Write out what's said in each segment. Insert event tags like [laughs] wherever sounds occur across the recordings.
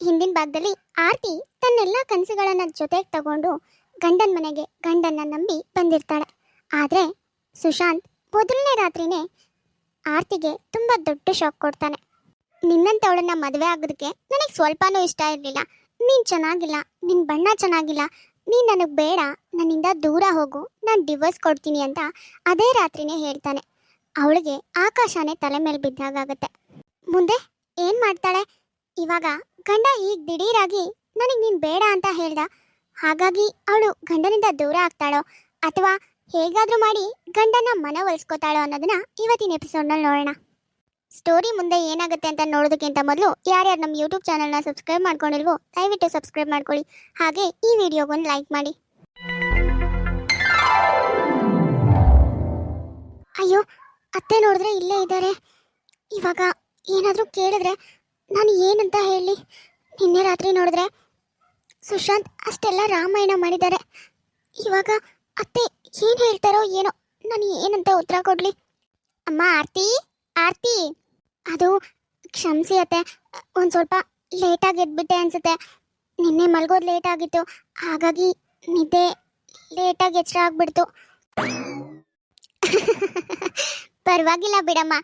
ಹಿಂದಿನ ಭಾಗದಲ್ಲಿ ಆರ್ತಿ ತನ್ನೆಲ್ಲ ಕನಸುಗಳನ್ನ ಜೊತೆಗೆ ತಗೊಂಡು ಗಂಡನ ಮನೆಗೆ ಗಂಡನ್ನ ನಂಬಿ ಬಂದಿರ್ತಾಳೆ. ಆದರೆ ಸುಶಾಂತ್ ಮೊದಲನೇ ರಾತ್ರಿನೇ ಆರ್ತಿಗೆ ತುಂಬ ದೊಡ್ಡ ಶಾಕ್ ಕೊಡ್ತಾನೆ. ನಿನ್ನಂಥವಳನ್ನ ಮದುವೆ ಆಗೋದಕ್ಕೆ ನನಗೆ ಸ್ವಲ್ಪನೂ ಇಷ್ಟ ಇರಲಿಲ್ಲ. ನೀನು ಚೆನ್ನಾಗಿಲ್ಲ ನಿನ್ನ ಬಣ್ಣ ಚೆನ್ನಾಗಿಲ್ಲ, ನೀನು ನನಗೆ ಬೇಡ, ನನ್ನಿಂದ ದೂರ ಹೋಗು, ನಾನು ಡಿವೋರ್ಸ್ ಕೊಡ್ತೀನಿ ಅಂತ ಅದೇ ರಾತ್ರಿನೇ ಹೇಳ್ತಾನೆ. ಅವಳಿಗೆ ಆಕಾಶನೇ ತಲೆ ಮೇಲೆ ಬಿದ್ದಾಗತ್ತೆ ಮುಂದೆ ಏನು ಮಾಡ್ತಾಳೆ? ಇವಾಗ ಗಂಡ ಈಗ ದಿಢೀರಾಗಿ ನನಗೆ ನೀನು ಬೇಡ ಅಂತ ಹೇಳ್ದ. ಹಾಗಾಗಿ ಅವಳು ಗಂಡನಿಂದ ದೂರ ಆಗ್ತಾಳೋ ಅಥವಾ ಹೇಗಾದರೂ ಮಾಡಿ ಗಂಡನ ಮನವೊಲಿಸ್ಕೋತಾಳೋ ಅನ್ನೋದನ್ನ ಇವತ್ತಿನ ಎಪಿಸೋಡ್ನಲ್ಲಿ ನೋಡೋಣ. ಸ್ಟೋರಿ ಮುಂದೆ ಏನಾಗುತ್ತೆ ಅಂತ ನೋಡೋದಕ್ಕಿಂತ ಮೊದಲು ಯಾರ್ಯಾರು ನಮ್ಮ ಯೂಟ್ಯೂಬ್ ಚಾನಲ್ನ ಸಬ್ಸ್ಕ್ರೈಬ್ ಮಾಡ್ಕೊಂಡಿಲ್ವೋ ದಯವಿಟ್ಟು ಸಬ್ಸ್ಕ್ರೈಬ್ ಮಾಡ್ಕೊಳ್ಳಿ. ಹಾಗೆ ಈ ವಿಡಿಯೋಗೊಂದು ಲೈಕ್ ಮಾಡಿ. ಅಯ್ಯೋ, ಅತ್ತೆ ನೋಡಿದ್ರೆ ಇಲ್ಲೇ ಇದ್ದಾರೆ. ಇವಾಗ ಏನಾದರೂ ಕೇಳಿದ್ರೆ ನಾನು ಏನಂತ ಹೇಳಿ? ನಿನ್ನೆ ರಾತ್ರಿ ನೋಡಿದ್ರೆ ಸುಶಾಂತ್ ಅಷ್ಟೆಲ್ಲ ರಾಮಾಯಣ ಮಾಡಿದ್ದಾರೆ. ಇವಾಗ ಅತ್ತೆ ಏನು ಹೇಳ್ತಾರೋ ಏನೋ ನಾನು ಏನಂತ ಉತ್ತರ ಕೊಡಲಿ? ಅಮ್ಮ, ಆರ್ತಿ? ಆರ್ತಿ? ಅದು ಕ್ಷಮಿಸಿ ಅತ್ತೆ, ಒಂದು ಸ್ವಲ್ಪ ಲೇಟಾಗಿ ಎದ್ಬಿಟ್ಟೆ ಅನ್ಸುತ್ತೆ. ನಿನ್ನೆ ಮಲ್ಗೋದು ಲೇಟ್ ಆಗಿತ್ತು ಹಾಗಾಗಿ ನಿದ್ದೆ ಲೇಟಾಗಿ ಎಚ್ಚರ ಆಗ್ಬಿಡ್ತು. [laughs] ಪರವಾಗಿಲ್ಲ ಬಿಡಮ್ಮ.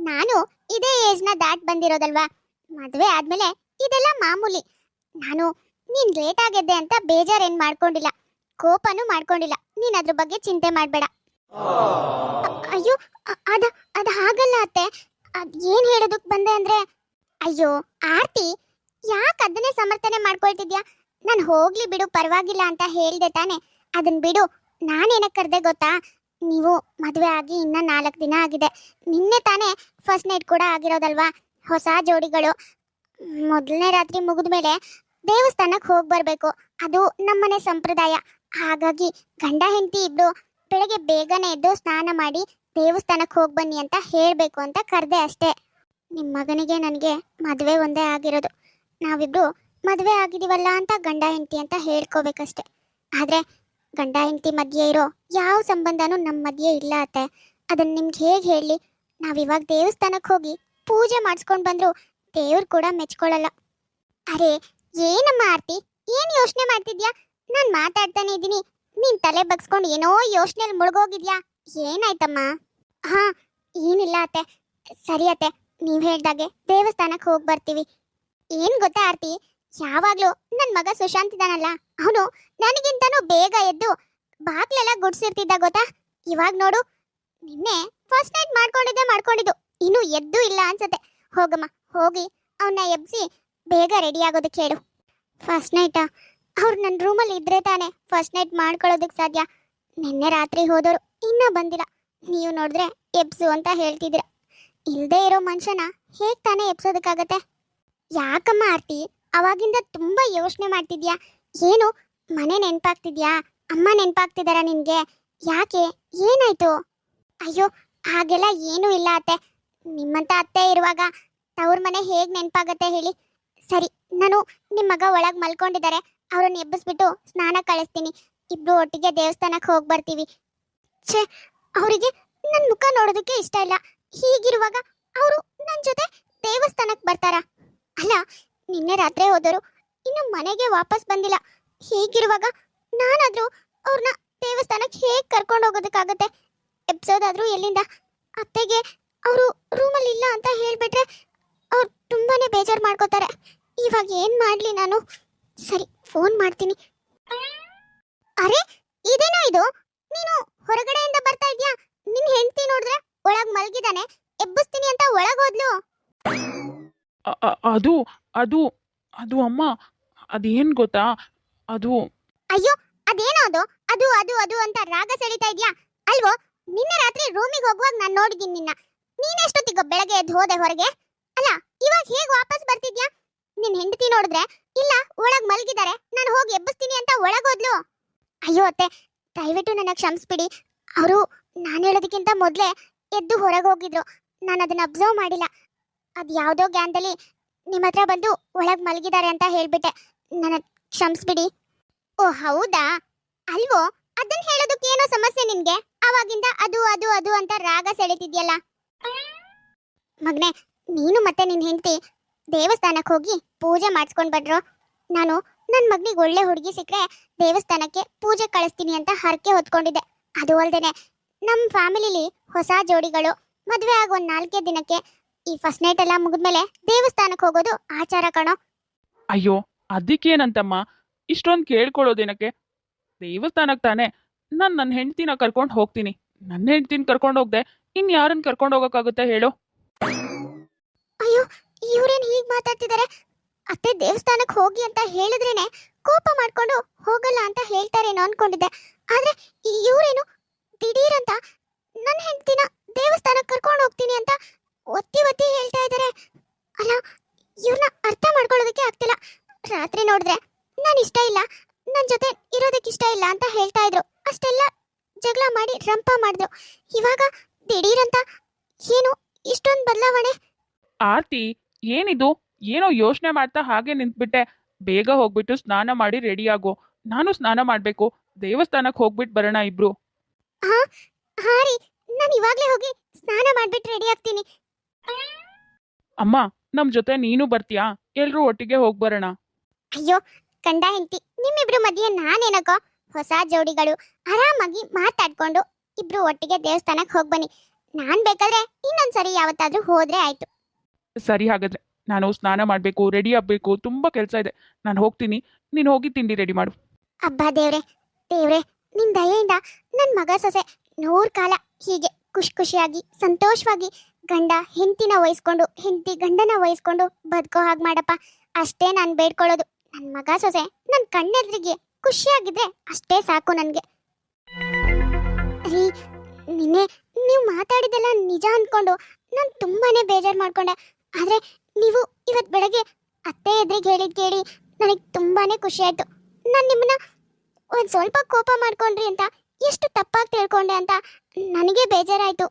ನಾನು ಇದೇ ಏಜ್ನ ದಾಟ್ ಬಂದಿರೋದಲ್ವಾ? ಮದುವೆ ಆದ್ಮೇಲೆ ಇದೆಲ್ಲ ಮಾಮೂಲಿ. ನಾನು, ನೀನ್ ಲೇಟ್ ಆಗಿದ್ದೆ ಅಂತ ಬೇಜಾರೇನ್ ಮಾಡ್ಕೊಂಡಿಲ್ಲ. ಕೋಪನೂ ಮಾಡ್ಕೊಂಡಿಲ್ಲ. ನೀನ್ ಅದ್ರ ಬಗ್ಗೆ ಚಿಂತೆ ಮಾಡಬೇಡ. ಅಯ್ಯೋ ಅದ ಅದ ಹಾಗಲ್ಲ ಅತ್ತೆ. ಅದ್ ಏನ್ ಹೇಳೋದಕ್ ಬಂದೆ ಅಂದ್ರೆ, ಅಯ್ಯೋ, ಆರ್ತಿ, ಯಾಕೆ ಅದನ್ನೇ ಸಮರ್ಥನೆ ಮಾಡ್ಕೊಳ್ತಿದ್ಯಾ? ನಾನು ಹೋಗ್ಲಿ ಬಿಡು, ಪರವಾಗಿಲ್ಲ ಅಂತ ಹೇಳ್ದೆ ತಾನೆ. ಅದನ್ ಬಿಡು ನಾನೇನಕ್ಕೆ ಕರೆದೆ ಗೊತ್ತಾ? ನೀವು ಮದುವೆ ಆಗಿ ಇನ್ನ ನಾಲ್ಕು ದಿನ ಆಗಿದೆ. ನಿನ್ನೆ ತಾನೇ ಫಸ್ಟ್ ನೈಟ್ ಕೂಡ ಆಗಿರೋದಲ್ವಾ? ಹೊಸ ಜೋಡಿಗಳು ಮೊದಲನೇ ರಾತ್ರಿ ಮುಗಿದ ಮೇಲೆ ದೇವಸ್ಥಾನಕ್ಕೆ ಹೋಗಿ ಬರಬೇಕು. ಅದು ನಮ್ಮನೆ ಸಂಪ್ರದಾಯ. ಹಾಗಾಗಿ ಗಂಡ ಹೆಂಡತಿ ಇಬ್ರು ಬೆಳಗ್ಗೆ ಬೇಗನೆ ಎದ್ದು ಸ್ನಾನ ಮಾಡಿ ದೇವಸ್ಥಾನಕ್ಕೆ ಹೋಗಿ ಬನ್ನಿ ಅಂತ ಹೇಳಬೇಕು ಅಂತ ಕರೆದೆ ಅಷ್ಟೇ. ನಿಮ್ಮ ಮಗನಿಗೆ ನನಗೆ ಮದುವೆ ಒಂದೇ ಆಗಿರೋದು. ನಾವಿಬ್ರು ಮದುವೆ ಆಗಿದೀವಲ್ಲ ಅಂತ ಗಂಡ ಹೆಂಡತಿ ಅಂತ ಹೇಳ್ಕೋಬೇಕಷ್ಟೆ. ಆದರೆ ಗಂಡ ಹೆಂಡತಿ ಮಧ್ಯೆ ಇರೋ ಯಾವ ಸಂಬಂಧನೂ ನಮ್ಮ ಮಧ್ಯೆ ಇಲ್ಲ ಅತ್ತೆ. ಅದನ್ನು ನಿಮ್ಗೆ ಹೇಗೆ ಹೇಳಿ? ನಾವಿವಾಗ ದೇವಸ್ಥಾನಕ್ಕೆ ಹೋಗಿ ಪೂಜೆ ಮಾಡಿಸ್ಕೊಂಡು ಬಂದ್ರು ದೇವ್ರು ಕೂಡ ಮೆಚ್ಕೊಳ್ಳಲ್ಲ ಅರೆ, ಏನಮ್ಮ ಆರ್ತಿ? ಏನ್ ಯೋಚನೆ ಮಾಡ್ತಿದ್ಯಾ? ನಾನ್ ಮಾತಾಡ್ತಾನೆ ಇದ್ದೀನಿ. ನಿನ್ ತಲೆ ಬಗ್ಸ್ಕೊಂಡು ಏನೋ ಯೋಚನೆಯಲ್ಲಿ ಮುಳುಗೋಗಿದ್ಯಾ? ಏನಾಯ್ತಮ್ಮ? ಹಾ, ಏನಿಲ್ಲ ಅತ್ತೆ. ಸರಿ ಅತ್ತೆ, ನೀವ್ ಹೇಳ್ದಾಗೆ ದೇವಸ್ಥಾನಕ್ಕೆ ಹೋಗಿ ಬರ್ತೀವಿ. ಏನ್ ಗೊತ್ತಾ ಆರ್ತಿ? ಯಾವಾಗ್ಲೂ ನನ್ ಮಗ ಸುಶಾಂತ್ ಇದಾನಲ್ಲ, ಅವನು ನನಗಿಂತನೂ ಬೇಗ ಎದ್ದು ಬಾಗ್ಲೆಲ್ಲ ಗುಡ್ಸಿರ್ತಿದ್ದ ಗೊತ್ತಾ? ಇವಾಗ ನೋಡು, ನಿನ್ನೆ ಫಸ್ಟ್ ನೈಟ್ ಮಾಡ್ಕೊಂಡಿದ್ದೆ ಮಾಡ್ಕೊಂಡಿದ್ದು. ಇನ್ನು ಎದ್ದು ಇಲ್ಲ ಅನ್ಸುತ್ತೆ. ಹೋಗಮ್ಮ, ಹೋಗಿ ಅವನ್ನ ಎಬ್ಸಿ ಬೇಗ ರೆಡಿ ಆಗೋದಕ್ಕೆ ಹೇಳು ಫಸ್ಟ್ ನೈಟಾ ಅವ್ರು ನನ್ನ ರೂಮಲ್ಲಿ ಇದ್ರೆ ತಾನೆ ಫಸ್ಟ್ ನೈಟ್ ಮಾಡ್ಕೊಳ್ಳೋದಕ್ಕೆ ಸಾಧ್ಯ. ನಿನ್ನೆ ರಾತ್ರಿ ಹೋದವರು ಇನ್ನೂ ಬಂದಿಲ್ಲ. ನೀವು ನೋಡಿದ್ರೆ ಎಬ್ಸು ಅಂತ ಹೇಳ್ತಿದ್ದೀರ. ಇಲ್ಲದೆ ಇರೋ ಮನುಷ್ಯನ ಹೇಗೆ ತಾನೇ ಎಬ್ಸೋದಕ್ಕಾಗತ್ತೆ? ಯಾಕಮ್ಮ ಆರ್ತಿ, ಅವಾಗಿಂದ ತುಂಬ ಯೋಚನೆ ಮಾಡ್ತಿದ್ಯಾ? ಏನು, ಮನೆ ನೆನಪಾಗ್ತಿದ್ಯಾ? ಅಮ್ಮ ನೆನಪಾಗ್ತಿದಾರ ನಿನಗೆ? ಯಾಕೆ, ಏನಾಯ್ತು? ಅಯ್ಯೋ, ಹಾಗೆಲ್ಲ ಏನೂ ಇಲ್ಲ ಅತ್ತೆ. ನಿಮ್ಮಂತ ಅತ್ತೆ ಇರುವಾಗ ತವ್ರ ಮನೆ ಹೇಗ್ ನೆನಪಾಗತ್ತೆ ಹೇಳಿ. ಸರಿ, ನಾನು ನಿಮ್ಮ ಮಗ ಒಳಗ್ ಮಲ್ಕೊಂಡಿದ್ದಾರೆ ಅವ್ರನ್ನ ಎಬ್ಬಿಸ್ಬಿಟ್ಟು ಸ್ನಾನ ಕಳಿಸ್ತೀನಿ. ಇಬ್ರು ಒಟ್ಟಿಗೆ ದೇವಸ್ಥಾನಕ್ಕೆ ಹೋಗಿ ಬರ್ತೀವಿ. ಛೇ, ಅವರಿಗೆ ನನ್ನ ಮುಖ ನೋಡೋದಕ್ಕೆ ಇಷ್ಟ ಇಲ್ಲ. ಹೀಗಿರುವಾಗ ಅವರು ನನ್ನ ಜೊತೆ ದೇವಸ್ಥಾನಕ್ಕೆ ಬರ್ತಾರ? ಅಲ್ಲ, ನಿನ್ನೆ ರಾತ್ರಿ ಹೋದರು ಇನ್ನು ಮನೆಗೆ ವಾಪಸ್ ಬಂದಿಲ್ಲ. ಹೀಗಿರುವಾಗ ನಾನಾದ್ರೂ ಅವ್ರನ್ನ ದೇವಸ್ಥಾನಕ್ಕೆ ಹೇಗೆ ಕರ್ಕೊಂಡು ಹೋಗೋದಕ್ಕಾಗತ್ತೆ? ಎಬ್ಸೋದಾದ್ರೂ ಎಲ್ಲಿಂದ? ಅತ್ತೆಗೆ ಅವರು ರೂಮಲ್ಲಿ ಇಲ್ಲ ಅಂತ ಹೇಳಿಬಿಟ್ರೆ ಅವ್ರು ತುಂಬಾನೇ ಬೇಜಾರು ಮಾಡ್ಕೋತಾರೆ. ಇವಾಗ ಏನು ಮಾಡ್ಲಿ ನಾನು? ಸರಿ ಫೋನ್ ಮಾಡ್ತೀನಿ. ಅರೆ ಇದೇನೋ ಇದು? ನೀನು ಹೊರಗಡೆಯಿಂದ ಬರ್ತಾ ಇದೆಯಾ? ನಿನ್ನ ಹೆಂಡತಿ ನೋಡಿದ್ರೆ ಒಳಗ್ ಮಲ್ಗಿದಾನೆ. ಎಬ್ಬಿಸ್ತೀನಿ ಅಂತ ಒಳಗ್ ಹೋದ್ಲು. ಅ- ಅ- ಅದು ಅದು ಅದು ಅಮ್ಮ ಅದೇನು ಗೊತ್ತಾ? ಅದು ಅಯ್ಯೋ ಅದೇನೋ ಅದು ಅದು ಅದು ಅದು ಅಂತ ರಾಗ ಸೆಳಿತಾ ಇದೆಯಾ? ಅಲ್ವೋ ನಿನ್ನೆ ರಾತ್ರಿ ರೂಮಿಗೆ ಹೋಗುವಾಗ ನಾನು ನೋಡಿದ್ದೀನಿ ನಿನ್ನ. ನೀನೆಷ್ಟೊತ್ತಿಗೆ ಬೆಳಗ್ಗೆ ಎದ್ದು ಹೋದೆ ಹೊರಗೆ? ಅಲ್ಲ, ಇವಾಗ ಹೇಗೆ ವಾಪಸ್ ಬರ್ತಿದ್ಯಾ? ನಿನ್ ಹೆಂಡತಿ ನೋಡಿದ್ರೆ, ಇಲ್ಲ, ಒಳಗ್ ಮಲಗಿದ್ದಾರೆ ನಾನು ಹೋಗಿ ಎಬ್ಬಿಸ್ತೀನಿ ಅಂತ ಒಳಗೋದ್ಲು. ಅಯ್ಯೋ ಅತ್ತೆ, ದಯವಿಟ್ಟು ನನ್ನ ಕ್ಷಮಿಸ್ಬಿಡಿ. ಅವರು ನಾನು ಹೇಳೋದಕ್ಕಿಂತ ಮೊದ್ಲೇ ಎದ್ದು ಹೊರಗೆ ಹೋಗಿದ್ರು. ನಾನು ಅದನ್ನ ಅಬ್ಸರ್ವ್ ಮಾಡಿಲ್ಲ. ಅದು ಯಾವುದೋ ಗ್ಯಾನ್ದಲ್ಲಿ ನಿಮ್ಮ ಹತ್ರ ಬಂದು ಒಳಗ್ ಮಲಗಿದ್ದಾರೆ ಅಂತ ಹೇಳ್ಬಿಟ್ಟೆ. ನನ್ನ ಕ್ಷಮಿಸ್ಬಿಡಿ. ಓ, ಹೌದಾ? ಅಲ್ವೋ? ಅದನ್ನ ಹೇಳೋದಕ್ಕೇನೋ ಸಮಸ್ಯೆ ನಿನ್ಗೆ? ಅವಾಗಿಂದ ಅದು ಅದು ಅದು ಅಂತ ರಾಗ ಸೆಳಿತಿದ್ಯಲ್ಲ. ಮಗ್ನೆ, ನೀನು ಮತ್ತೆ ನಿನ್ ಹೆಂಡತಿ ದೇವಸ್ಥಾನಕ್ಕೆ ಹೋಗಿ ಪೂಜೆ ಮಾಡಿಸ್ಕೊಂಡು ಬಡ್ರು ನಾನು ನನ್ನ ಮಗನಿಗೆ ಒಳ್ಳೆ ಹುಡುಗಿ ಸಿಕ್ಕರೆ ದೇವಸ್ಥಾನಕ್ಕೆ ಪೂಜೆ ಕಳಿಸ್ತೀನಿ ಅಂತ ಹರಕೆ ಹೊತ್ಕೊಂಡಿದ್ದೆ. ಅದು ಅಲ್ದೇನೆ ನಮ್ಮ ಫ್ಯಾಮಿಲಿಲಿ ಹೊಸ ಜೋಡಿಗಳು ಮದುವೆ ಆಗೋ ಒಂದು ನಾಲ್ಕೇ ದಿನಕ್ಕೆ ಈ ಫಸ್ಟ್ ನೈಟ್ ಎಲ್ಲ ಮುಗಿದ್ಮೇಲೆ ದೇವಸ್ಥಾನಕ್ಕೆ ಹೋಗೋದು ಆಚಾರ ಕಣೋ. ಅಯ್ಯೋ, ಅದಕ್ಕೇನಂತಮ್ಮ? ಇಷ್ಟೊಂದು ಕೇಳ್ಕೊಳ್ಳೋದೇನಕ್ಕೆ? ದೇವಸ್ಥಾನಕ್ಕೆ ತಾನೇ ನಾನು ನನ್ನ ಹೆಂಡ್ತಿನ ಕರ್ಕೊಂಡು ಹೋಗ್ತೀನಿ. ನನ್ನ ಹೆಂಡ್ತಿನ ಕರ್ಕೊಂಡು ಹೋಗ್ದೆ ಇನ್ ಯಾರನ್ನ ಕರ್ಕೊಂಡು ಹೋಗೋಕ್ಕಾಗುತ್ತೆ ಹೇಳು? ಇವ್ರೇನ್ ಹೀಗ್ ಮಾತಾಡ್ತಿದ್ದಾರೆ ಅತ್ತೆ ದೇವಸ್ಥಾನಕ್ಕೆ ಹೋಗಿ ಅಂತ ಹೇಳಿದ್ರೇನೆ ಕೋಪ ಮಾಡ್ಕೊಂಡು ಹೋಗಲ್ಲ ಅಂತ ಹೇಳ್ತಾರೇನೋ ಅನ್ಕೊಂಡಿದ್ದೆ. ಆದ್ರೆ ಇವ್ರೇನು ಅಂತ ನನ್ನ ಹೆಂಡತಿನ ದೇವಸ್ಥಾನಕ್ಕೆ ಕರ್ಕೊಂಡು ಹೋಗ್ತೀನಿ ಅಂತ ಒತ್ತಿ ಒತ್ತಿ ಹೇಳ್ತಾ ಇದ್ದಾರೆ ಅಲ್ಲ ಇವ್ರನ್ನ ಅರ್ಥ ಮಾಡ್ಕೊಳ್ಳೋದಕ್ಕೆ ಆಗ್ತಿಲ್ಲ. ರಾತ್ರಿ ನೋಡಿದ್ರೆ ನಾನು ಇಷ್ಟ ಇಲ್ಲ ನನ್ನ ಜೊತೆ ಇರೋದಕ್ಕೆ ಇಷ್ಟ ಇಲ್ಲ ಅಂತ ಹೇಳ್ತಾ ಇದ್ರು. ಅಷ್ಟೆಲ್ಲ ಜಗಳ ಮಾಡಿ ರಂಪ ಮಾಡಿದ್ರು. ಇವಾಗ ದಿಢೀರಂತ ಏನು ಇಷ್ಟೊಂದು ಬದಲಾವಣೆ? ಆರ್ತಿ ಏನಿದು? ಏನೋ ಯೋಚನೆ ಮಾಡ್ತಾ ಹಾಗೆ ನಿಂತ್ಬಿಟ್ಟೆ. ಬೇಗ ಹೋಗ್ಬಿಟ್ಟು ಸ್ನಾನ ಮಾಡಿ ರೆಡಿ ಆಗು. ನಾನು ಸ್ನಾನ ಮಾಡಬೇಕು. ದೇವಸ್ಥಾನಕ್ಕೆ ಹೋಗ್ಬಿಟ್ಟು ಬರೋಣ ಇಬ್ರು. ಹಾ ಹಾ ರೀ. ನಾನು ಇವಾಗ್ಲೇ ಹೋಗಿ ಸ್ನಾನ ಮಾಡ್ಬಿಟ್ಟು ರೆಡಿ ಆಗ್ತೀನಿ. ಅಮ್ಮ ನಮ್ ಜೊತೆ ನೀನು ಬರ್ತೀಯಾ? ಎಲ್ರೂ ಒಟ್ಟಿಗೆ ಹೋಗ್ ಬರೋಣ. ಅಯ್ಯೋ ಕಂಡ ಹೆಂಡತಿ ನಿಮ್ಮಿಬ್ರು ಮಧ್ಯೆ ನಾನೇನಕೋ? ಹೊಸ ಜೋಡಿಗಳು ಆರಾಮಾಗಿ ಮಾತಾಡ್ಕೊಂಡು ಇಬ್ರು ಒಟ್ಟಿಗೆ ದೇವಸ್ಥಾನಕ್ಕೆ ಹೋಗಿ ಬನ್ನಿ. ನಾನ್ ಬೇಕಾದ್ರೆ ಇನ್ನೊಂದ್ಸರಿ ಯಾವತ್ತಾದ್ರೂ ಹೋದ್ರೆ ಆಯ್ತು. ಸರಿ ಹಾಗಾದ್ರೆ ನಾನು ಸ್ನಾನ ಮಾಡಬೇಕು ರೆಡಿ ಆಗಬೇಕು, ತುಂಬಾ ಕೆಲಸ ಇದೆ. ನಾನು ಹೋಗ್ತೀನಿ. ನೀನು ಹೋಗಿ ತಿಂಡಿ ರೆಡಿ ಮಾಡು. ಅಬ್ಬಾ ದೇವ್ರೆ ದೇವ್ರೆ, ನಿನ್ ದಯೆಯಿಂದ ನನ್ ಮಗ ಸೊಸೆ ನೂರ್ ಕಾಲ ಹೀಗೆ ಖುಷಿ ಖುಷಿಯಾಗಿ ಸಂತೋಷವಾಗಿ ಗಂಡ ಹೆಂಡತಿನ ವಹಿಸ್ಕೊಂಡು, ಹೆಂಡತಿ ಗಂಡನ ವಹಿಸ್ಕೊಂಡು ಬದುಕೋ ಹಾಗೆ ಮಾಡಪ್ಪ. ಅಷ್ಟೇ ನಾನು ಬೇಡ್ಕೊಳ್ಳೋದು. ನನ್ನ ಮಗ ಸೊಸೆ ನನ್ನ ಕಣ್ಣೆದ್ರಿಗೆ ಖುಷಿಯಾಗಿದ್ರೆ ಅಷ್ಟೇ ಸಾಕು ನನಗೆ. ರೀ, ನಿನ್ನೆ ನೀವು ಮಾತಾಡಿದೆಲ್ಲ ನಿಜ ಅಂದ್ಕೊಂಡು ನಾನು ತುಂಬಾನೇ ಬೇಜಾರು ಮಾಡ್ಕೊಂಡೆ. ಆದರೆ ನೀವು ಇವತ್ತು ಬೆಳಗ್ಗೆ ಅತ್ತೆ ಎದುರಿಗೆ ಹೇಳಿದ್ ಕೇಳಿ ನನಗೆ ತುಂಬಾನೇ ಖುಷಿ ಆಯಿತು. ನಾನು ನಿಮ್ಮನ್ನ ಒಂದು ಸ್ವಲ್ಪ ಕೋಪ ಮಾಡ್ಕೊಂಡ್ರಿ ಅಂತ, ಎಷ್ಟು ತಪ್ಪಾಗಿ ತಿಳ್ಕೊಂಡೆ ಅಂತ ನನಗೆ ಬೇಜಾರಾಯಿತು.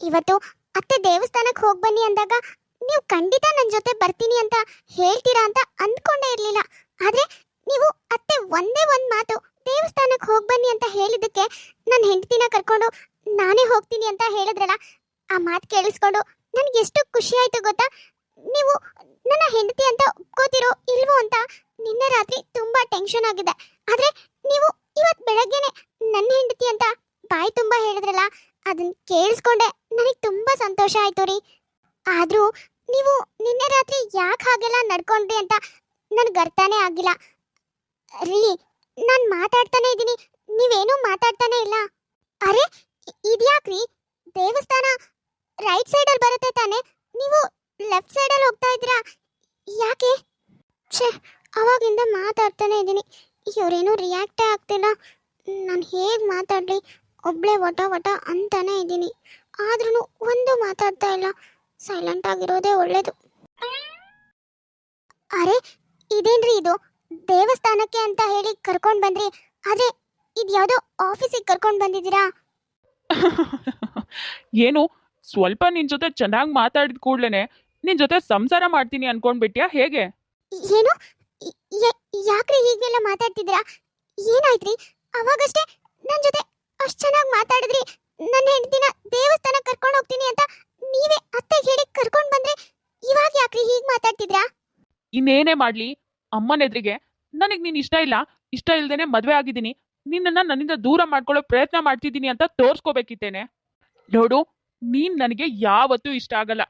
ಇವತ್ತು ಅತ್ತೆ ದೇವಸ್ಥಾನಕ್ಕೆ ಹೋಗಿ ಬನ್ನಿ ಅಂದಾಗ ನೀವು ಖಂಡಿತ ನನ್ನ ಜೊತೆ ಬರ್ತೀನಿ ಅಂತ ಹೇಳ್ತೀರಾ ಅಂತ ಅಂದ್ಕೊಂಡೇ ಇರಲಿಲ್ಲ. ಆದರೆ ನೀವು ಅತ್ತೆ ಒಂದೇ ಒಂದು ಮಾತು ದೇವಸ್ಥಾನಕ್ಕೆ ಹೋಗಿ ಬನ್ನಿ ಅಂತ ಹೇಳಿದ್ದಕ್ಕೆ ನನ್ನ ಹೆಂಡತಿನ ಕರ್ಕೊಂಡು ನಾನೇ ಹೋಗ್ತೀನಿ ಅಂತ ಹೇಳಿದ್ರಲ್ಲ, ಆ ಮಾತು ಕೇಳಿಸ್ಕೊಂಡು ನನಗೆ ಎಷ್ಟು ಖುಷಿ ಆಯ್ತು ಗೊತ್ತಾ? ನೀವು ನನ್ನ ಹೆಂಡತಿ ಅಂತ ಒಪ್ಕೋತಿರೋ ಇಲ್ವೋ ಅಂತ ನಿನ್ನೆ ರಾತ್ರಿ ತುಂಬಾ ಟೆನ್ಷನ್ ಆಗಿದೆ. ಆದರೆ ನೀವು ಇವತ್ತು ಬೆಳಗ್ಗೆನೆ ನನ್ನ ಹೆಂಡತಿ ಅಂತ ಬಾಯಿ ತುಂಬ ಹೇಳಿದ್ರಲ್ಲ ಅದನ್ನ ಕೇಳಿಸ್ಕೊಂಡೆ ನನಗೆ ತುಂಬ ಸಂತೋಷ ಆಯಿತು ರೀ. ಆದರೂ ನೀವು ನಿನ್ನೆ ರಾತ್ರಿ ಯಾಕೆ ಹಾಗೆಲ್ಲ ನಡ್ಕೊಂಡ್ರಿ ಅಂತ ನನಗೆ ಅರ್ಥನೇ ಆಗಿಲ್ಲ. ರೀ, ನಾನು ಮಾತಾಡ್ತಾನೆ ಇದ್ದೀನಿ. ನೀವೇನೂ ಮಾತಾಡ್ತಾನೆ ಇಲ್ಲ. ಅರೆ, ಇದ್ಯಾಕ್ರಿ? ದೇವಸ್ಥಾನ ರೈಟ್ ಸೈಡಲ್ಲಿ ಬರುತ್ತೆ ತಾನೆ. ನೀವು ಲೆಫ್ಟ್ ಸೈಡಲ್ಲಿ ಹೋಗ್ತಾ ಇದ್ದೀರಾ? ಯಾಕೆ? ಛೇ, ಅವಾಗಿಂದ ಮಾತಾಡ್ತಾನೆ ಇದ್ದೀನಿ. ಇವರೇನು ರಿಯಾಕ್ಟೇ ಆಗ್ತಿಲ್ಲ. ನಾನು ಹೇಗೆ ಮಾತಾಡಲಿ? ಒಬ್ಳೆ ವಟ ವಟ ಅಂತಾನೆ ಇದ್ದೀನಿ. ಆದ್ರೂ ಒಂದು ಮಾತಾಡ್ತಾ ಇಲ್ಲ. ಸೈಲೆಂಟ್ ಆಗಿರೋದೇ ಒಳ್ಳೇದು. ಅರೆ, ಇದೇನ್ರಿ ಇದು? ದೇವಸ್ಥಾನಕ್ಕೆ ಅಂತ ಹೇಳಿ ಕರ್ಕೊಂಡು ಬಂದ್ರಿ. ಆದ್ರೆ ಇದ್ಯಾವುದೋ ಆಫೀಸಿಗೆ ಕರ್ಕೊಂಡು ಬಂದಿದ್ದೀರಾ? [laughs] ಏನು? ಸ್ವಲ್ಪ ನಿನ್ ಜೊತೆ ಚೆನ್ನಾಗಿ ಮಾತಾಡಿದ ಕೂಡ್ಲೇನೆ ನಿನ್ ಜೊತೆ ಸಂಸಾರ ಮಾಡ್ತೀನಿ ಅನ್ಕೊಂಡ್ಬಿಟ್ಯಾ ಹೇಗೆ? ಏನು? ಯಾಕ್ರಿ ಹೀಗೆಲ್ಲ ಮಾತಾಡ್ತಿದ್ರಾ ಏನಾಯ್ತ್ರಿ? ಅವಾಗಷ್ಟೇ ನನ್ನ ಜೊತೆ ಅಷ್ಟ್ ಚೆನ್ನಾಗಿ ಮಾತಾಡಿದ್ರಿ. ನನ್ನ ಹೆಂಡತಿನ ದೇವಸ್ಥಾನಕ್ಕೆ ಕರ್ಕೊಂಡು ಹೋಗ್ತೀನಿ ಅಂತ ನೀವೇ ಅತ್ತೆಗೆ ಹೇಳಿ ಕರ್ಕೊಂಡು ಬಂದ್ರೆ ಇವಾಗ ಯಾಕ್ರಿ ಹೀಗ್ ಮಾತಾಡ್ತಿದ್ರಾ ಇನ್ನೇನೇ ಮಾಡ್ಲಿ ಅಮ್ಮನ ಎದುರಿಗೆ ನನಗ್ ನೀನ್ ಇಷ್ಟ ಇಲ್ಲ ಇಷ್ಟ ಇಲ್ದೇನೆ ಮದ್ವೆ ಆಗಿದ್ದೀನಿ ನಿನ್ನನ್ನ ನನ್ನಿಂದ ದೂರ ಮಾಡ್ಕೊಳ್ಳೋ ಪ್ರಯತ್ನ ಮಾಡ್ತಿದ್ದೀನಿ ಅಂತ ತೋರ್ಸ್ಕೋಬೇಕಿತ್ತೇನೆ. ನೋಡು ನೀನ್ ನನಗೆ ಯಾವತ್ತೂ ಇಷ್ಟ ಆಗಲ್ಲ.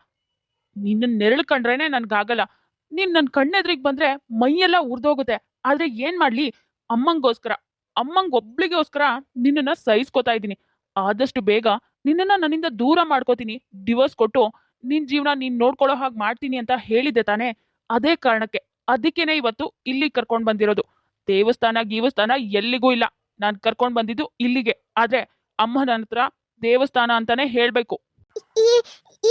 ನಿನ್ನ ನೆರಳು ಕಂಡ್ರೇನೆ ನನ್ಗಾಗಲ್ಲ. ನೀನ್ ನನ್ನ ಕಣ್ಣೆದ್ರಿಗೆ ಬಂದ್ರೆ ಮೈಯೆಲ್ಲ ಉರ್ದೋಗುತ್ತೆ. ಆದ್ರೆ ಏನ್ ಮಾಡ್ಲಿ? ಅಮ್ಮಂಗೋಸ್ಕರ ಅಮ್ಮಂಗ್ ಒಬ್ಳಿಗೋಸ್ಕರ ನಿನ್ನನ್ನ ಸಹಿಸ್ಕೋತಾ ಇದ್ದೀನಿ. ಆದಷ್ಟು ಬೇಗ ನಿನ್ನನ್ನ ನನ್ನಿಂದ ದೂರ ಮಾಡ್ಕೋತೀನಿ. ಡಿವೋರ್ಸ್ ಕೊಟ್ಟು ನಿನ್ ಜೀವನ ನೀನ್ ನೋಡ್ಕೊಳ್ಳೋ ಹಾಗೆ ಮಾಡ್ತೀನಿ ಅಂತ ಹೇಳಿದ್ದೆ ತಾನೇ. ಅದೇ ಕಾರಣಕ್ಕೆ ಅದಕ್ಕೇನೆ ಇವತ್ತು ಇಲ್ಲಿ ಕರ್ಕೊಂಡ್ ಬಂದಿರೋದು. ದೇವಸ್ಥಾನ ಗೀವಸ್ಥಾನ ಎಲ್ಲಿಗೂ ಇಲ್ಲ. ನಾನ್ ಕರ್ಕೊಂಡ್ ಬಂದಿದ್ದು ಇಲ್ಲಿಗೆ. ಆದ್ರೆ ಅಮ್ಮನ ಹತ್ರ ದೇವಸ್ಥಾನ ಅಂತಾನೆ ಹೇಳ್ಬೇಕು.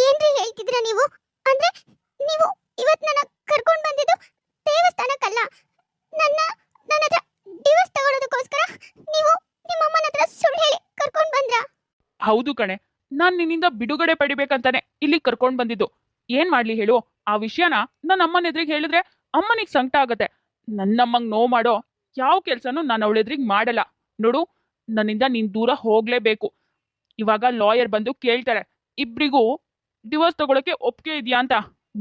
ಏನ್ರಿ ಹೇಳ್ತಿದ್ರ ನೀವು? ಅಂದ್ರೆ ನೀವು ಇವತ್ ನನ್ನ ಕರ್ಕೊಂಡು ಬಂದಿದ್ದು ದೇವಸ್ಥಾನಕ್ಕಲ್ಲ. ನನ್ನ ನನ್ನ ಹತ್ರ ಡಿವೋರ್ಸ್ ತಗೊಳ್ಳೋದಕ್ಕೋಸ್ಕರ ನೀವು ನಿಮ್ಮ ಅಮ್ಮನ ಹತ್ರ ಸುಳ್ಳು ಹೇಳಿ ಕರ್ಕೊಂಡು ಬಂದ್ರಾ? ಹೌದು ಕಣೆ. ನಾನ್ ನಿನ್ನಿಂದ ಬಿಡುಗಡೆ ಪಡಿಬೇಕಂತಾನೆ ಇಲ್ಲಿ ಕರ್ಕೊಂಡ್ ಬಂದಿದ್ದು. ಏನ್ ಮಾಡ್ಲಿ ಹೇಳು? ಆ ವಿಷಯನ ನನ್ನ ಅಮ್ಮನ ಎದುರಿಗೆ ಹೇಳಿದ್ರೆ ಅಮ್ಮನಿಗೆ ಸಂಕಟ ಆಗತ್ತೆ. ನನ್ನಮ್ಮಂಗ್ ನೋವು ಮಾಡೋ ಯಾವ ಕೆಲ್ಸನೂ ನಾನು ಅವಳೆದ್ರಿಗೆ ಮಾಡಲ್ಲ. ನೋಡು ನನ್ನಿಂದ ನೀನ್ ದೂರ ಹೋಗ್ಲೇಬೇಕು. ಇವಾಗ ಲಾಯರ್ ಬಂದು ಕೇಳ್ತಾರೆ, ಇಬ್ರಿಗೂ ಡಿವೋರ್ಸ್ ತಗೊಳಕ್ಕೆ ಒಪ್ಪಿಗೆ ಇದೆಯಾ ಅಂತ?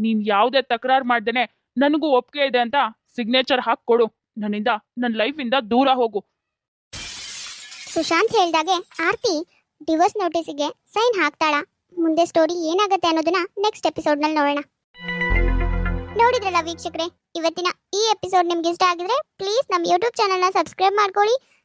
ನೀನ್ ಯಾವುದೇ ತಕರಾರು ಮಾಡ್ದೇನೆ ನನಗೂ ಒಪ್ಪಿಗೆ ಇದೆ ಅಂತ ಸಿಗ್ನೇಚರ್ ಹಾಕಿ ಕೊಡು. ನನ್ನಿಂದ ನನ್ನ ಲೈಫಿಂದ ದೂರ ಹೋಗು. ಸುಶಾಂತ್ ಹೇಳ್ದಾಗೆ, ಆರ್ತಿ ಡಿವೋರ್ಸ್ ನೋಟಿಸ್ಗೆ ಸೈನ್ ಹಾಕ್ತಾಳ. ಮುಂದೆ ಸ್ಟೋರಿ ಏನಾಗುತ್ತೆ ಅನ್ನೋದನ್ನ ನೆಕ್ಸ್ಟ್ ಎಪಿಸೋಡ್ನಲ್ಲಿ ನೋಡೋಣ. ನೋಡಿದ್ರಲ್ಲ ವೀಕ್ಷಕರೇ, ಇವತ್ತಿನ ಈ ಎಪಿಸೋಡ್ ನಿಮ್ಗೆ ಇಷ್ಟ ಆಗಿದ್ರೆ ಪ್ಲೀಸ್ ನಮ್ಮ ಯೂಟ್ಯೂಬ್ ಚಾನಲ್ನ ಸಬ್ಸ್ಕ್ರೈಬ್ ಮಾಡ್ಕೊಳ್ಳಿ.